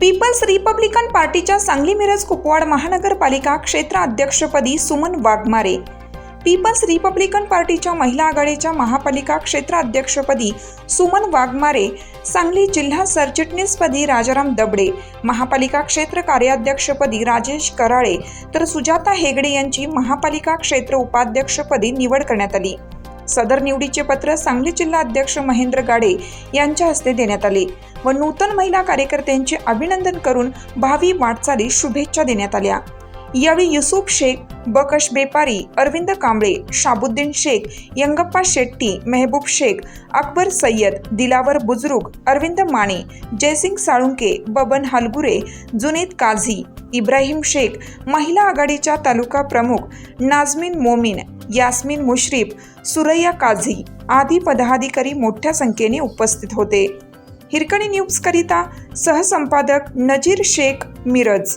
People's Republican पार्टीच्या सांगली मिरज कुपवाड महानगरपालिका क्षेत्र अध्यक्षपदी सुमन वाघमारे. पीपल्स रिपब्लिकन पार्टीच्या महिला आघाडीच्या महापालिका क्षेत्राध्यक्षपदी सुमन वाघमारे सांगली जिल्हा सरचिटणीसपदी राजाराम दबडे महापालिका क्षेत्र कार्याध्यक्षपदी राजेश कराळे तर सुजाता हेगडे यांची महापालिका क्षेत्र उपाध्यक्षपदी निवड करण्यात आली. सदर निवडीचे पत्र सांगली जिल्हा अध्यक्ष महेंद्र गाडे यांच्या हस्ते देण्यात आले व नूतन महिला कार्यकर्त्यांचे अभिनंदन करून भावी वाटचाली शुभेच्छा देण्यात आल्या. यावेळी युसुफ शेख बकश बेपारी अरविंद कांबळे शाबुद्दीन शेख यंगप्पा शेट्टी मेहबूब शेख अकबर सय्यद दिलावर बुजरुग अरविंद माने जयसिंग साळुंके बबन हलगुरे जुनेद काझी इब्राहिम शेख महिला आघाडीच्या तालुका प्रमुख नाझमीन मोमीन यास्मिन मुश्रीफ सुरैया काझी आदी पदाधिकारी मोठ्या संख्येने उपस्थित होते. हिरकणी न्यूजकरिता सहसंपादक नजीर शेख मिरज.